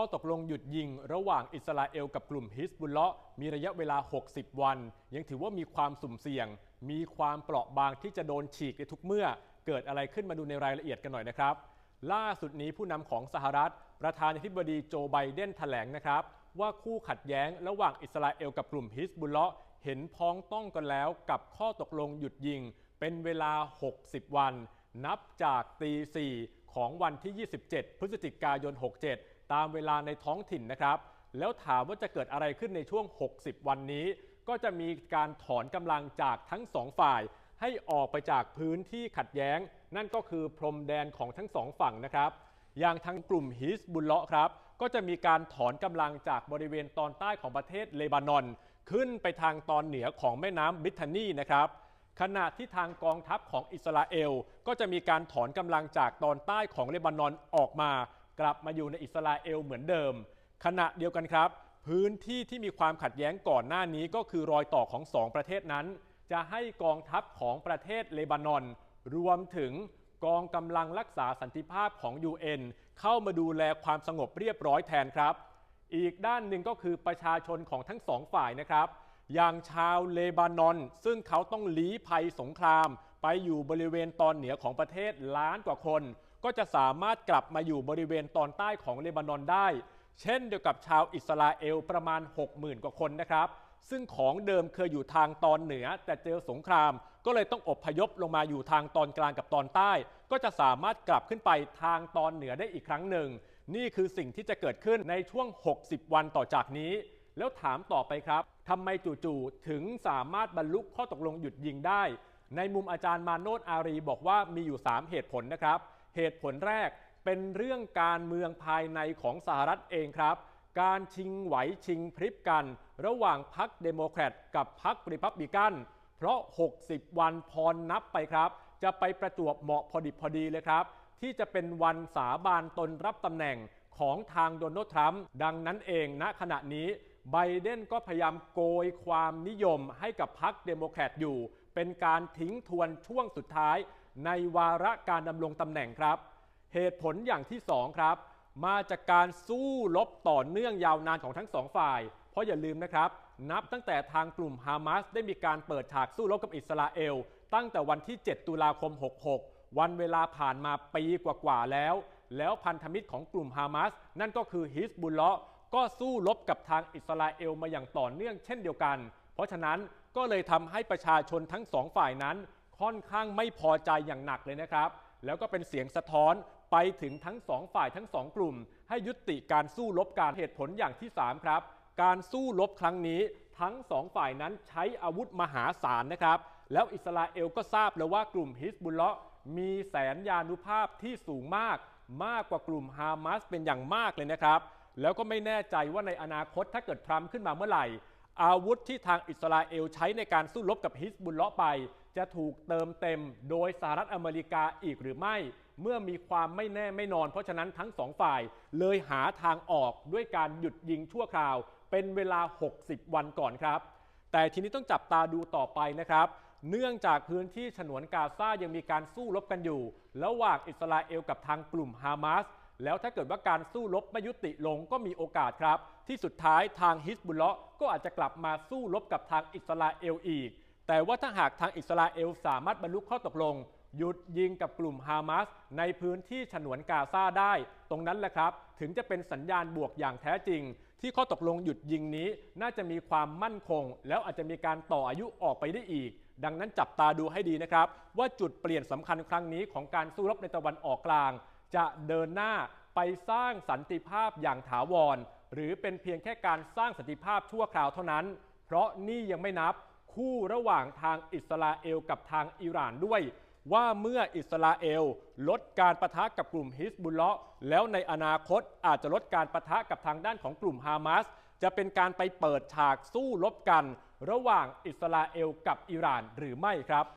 ข้อตกลงหยุดยิงระหว่างอิสราเอลกับกลุ่มฮิสบุลเลาะมีระยะเวลา 60 วัน ยังถือว่ามีความสุ่มเสี่ยง มีความเปราะบางที่จะโดนฉีกในทุกเมื่อ เกิดอะไรขึ้นมาดูในรายละเอียดกันหน่อยนะครับ ล่าสุดนี้ผู้นำของสหรัฐ ประธานาธิบดีโจไบเดนแถลงนะครับ ว่าคู่ขัดแย้งระหว่างอิสราเอลกับกลุ่มฮิสบุลเลาะเห็นพ้องต้องกันแล้วกับข้อตกลงหยุดยิง เป็นเวลา 60 วัน นับจากตี4ของวันที่ 27 พฤศจิกายน 67 ตามเวลาในท้องถิ่นนะครับ แล้วถามว่าจะเกิดอะไรขึ้นในช่วง 60 วันนี้ ก็จะมีการถอนกำลังจากทั้งสองฝ่าย ให้ออกไปจากพื้นที่ขัดแย้ง นั่นก็คือพรมแดนของทั้งสองฝั่งนะครับอย่างทางกลุ่มฮิสบุลเลาะห์ครับ ก็จะมีการถอนกำลังจากบริเวณตอนใต้ของประเทศเลบานอน ขึ้นไปทางตอนเหนือของแม่น้ำบิทานีนะครับขณะที่ทางกองทัพของอิสราเอล ก็จะมีการถอนกำลังจากตอนใต้ของเลบานอนออกมา กลับมาอยู่ในอิสราเอลเหมือนเดิม ขณะเดียวกันครับ พื้นที่ที่มีความขัดแย้งก่อนหน้านี้ก็คือรอยต่อของสองประเทศนั้น จะให้กองทัพของประเทศเลบานอน รวมถึงกองกำลังรักษาสันติภาพของ UN เข้ามาดูแลความสงบเรียบร้อยแทนครับ อีกด้านหนึ่งก็คือประชาชนของทั้งสองฝ่ายนะครับ อย่างชาวเลบานอน ซึ่งเขาต้องลี้ภัยสงคราม ไปอยู่บริเวณตอนเหนือของประเทศล้านกว่าคน ก็จะสามารถกลับมาอยู่บริเวณตอนใต้ของเลบานอนได้ เช่นเดียวกับชาวอิสราเอลประมาณ 60,000 กว่าคนนะครับ ซึ่งของเดิมเคยอยู่ทางตอนเหนือ แต่เจอสงคราม ก็เลยต้องอบพยพลงมาอยู่ทางตอนกลางกับตอนใต้ ก็จะสามารถกลับขึ้นไปทางตอนเหนือได้อีกครั้งหนึ่ง นี่คือสิ่งที่จะเกิดขึ้นในช่วง 60 วันต่อจากนี้ แล้วถามต่อไปครับทำไมจู่ๆถึงสามารถบรรลุข้อตกลงหยุดยิงได้ ในมุมอาจารย์มาโนตอารีบอกว่ามีอยู่ 3 เหตุผลนะครับ เหตุผลแรกเป็นเรื่องการเมืองภายในของสหรัฐเองครับ การชิงไหวชิงพริบกัน ระหว่างพรรคเดโมแครตกับพรรคริพับบิกัน เพราะ 60 วันพรนับไปครับ จะไปประจวบเหมาะพอดิบพอดีเลยครับ ที่จะเป็นวันสาบานตนรับตำแหน่งของทางโดนัลด์ทรัมป์ดังนั้นเองณขณะนี้ไบเดนก็พยายามโกยความนิยมให้กับพรรคเดโมแครตอยู่ เป็นการทิ้งทวนช่วงสุดท้าย ในวาระการดำรงตำแหน่งครับ เหตุผลอย่างที่สองครับ มาจากการสู้รบต่อเนื่องยาวนานของทั้งสองฝ่าย เพราะอย่าลืมนะครับ นับตั้งแต่ทางกลุ่มฮามาสได้มีการเปิดฉากสู้รบกับอิสราเอล ตั้งแต่วันที่ 7 ตุลาคม 66 วันเวลาผ่านมาปีกว่าๆแล้ว แล้วพันธมิตรของกลุ่มฮามาสนั่นก็คือฮิสบุลเลาะห์ก็สู้รบกับทางอิสราเอลมาอย่างต่อเนื่องเช่นเดียวกัน เพราะฉะนั้นก็เลยทำให้ประชาชนทั้งสองฝ่ายนั้น ค่อนข้างไม่พอใจอย่างหนักเลยนะครับ แล้วก็เป็นเสียงสะท้อนไปถึงทั้งสองฝ่ายทั้งสองกลุ่ม ให้ยุติการสู้รบการเหตุผลอย่างที่ 3 ครับ การสู้รบครั้งนี้ทั้งสองฝ่ายนั้นใช้อาวุธมหาศาลนะครับ แล้วอิสราเอลก็ทราบแล้วว่ากลุ่มฮิสบุลเลาะมีแสนยานุภาพที่สูงมาก มากกว่ากลุ่มฮามาสเป็นอย่างมากเลยนะครับ แล้วก็ไม่แน่ใจว่าในอนาคตถ้าเกิดทรัมป์ขึ้นมาเมื่อไหร่ อาวุธที่ทางอิสราเอลใช้ในการสู้รบกับฮิสบุลเลาะไป จะถูกเติมเต็มโดยสหรัฐอเมริกาอีกหรือไม่ เมื่อมีความไม่แน่ไม่นอน เพราะฉะนั้นทั้งสองฝ่ายเลยหาทางออกด้วยการหยุดยิงชั่วคราว เป็นเวลา 60 วันก่อนครับ แต่ทีนี้ต้องจับตาดูต่อไปนะครับ เนื่องจากพื้นที่ฉนวนกาซายังมีการสู้รบกันอยู่ ระหว่างอิสราเอลกับทางกลุ่มฮามาสแล้วถ้าเกิดว่าการสู้รบไม่ยุติลงก็มีโอกาสครับ ที่สุดท้ายทางฮิสบุลเลาะห์ก็อาจจะกลับมาสู้รบกับทางอิสราเอลอีก แต่ว่าถ้าหากทางอิสราเอลสามารถบรรลุข้อตกลง หยุดยิงกับกลุ่มฮามาสในพื้นที่ฉนวนกาซาได้ ตรงนั้นแหละครับ ถึงจะเป็นสัญญาณบวกอย่างแท้จริง ที่ข้อตกลงหยุดยิงนี้น่าจะมีความมั่นคง แล้วอาจจะมีการต่ออายุออกไปได้อีก ดังนั้นจับตาดูให้ดีนะครับ ว่าจุดเปลี่ยนสำคัญครั้งนี้ของการสู้รบในตะวันออกกลาง จะเดินหน้าไปสร้างสันติภาพอย่างถาวร หรือเป็นเพียงแค่การสร้างสันติภาพชั่วคราวเท่านั้น เพราะนี่ยังไม่นับ คู่ระหว่างทางอิสราเอลกับทางอิหร่านด้วย ว่าเมื่ออิสราเอลลดการประทะกับกลุ่มฮิสบุลเลาะห์แล้วในอนาคตอาจจะลดการประทะกับทางด้านของกลุ่มฮามาสจะเป็นการไปเปิดฉากสู้รบกัน ระหว่างอิสราเอลกับอิหร่านหรือไม่ครับ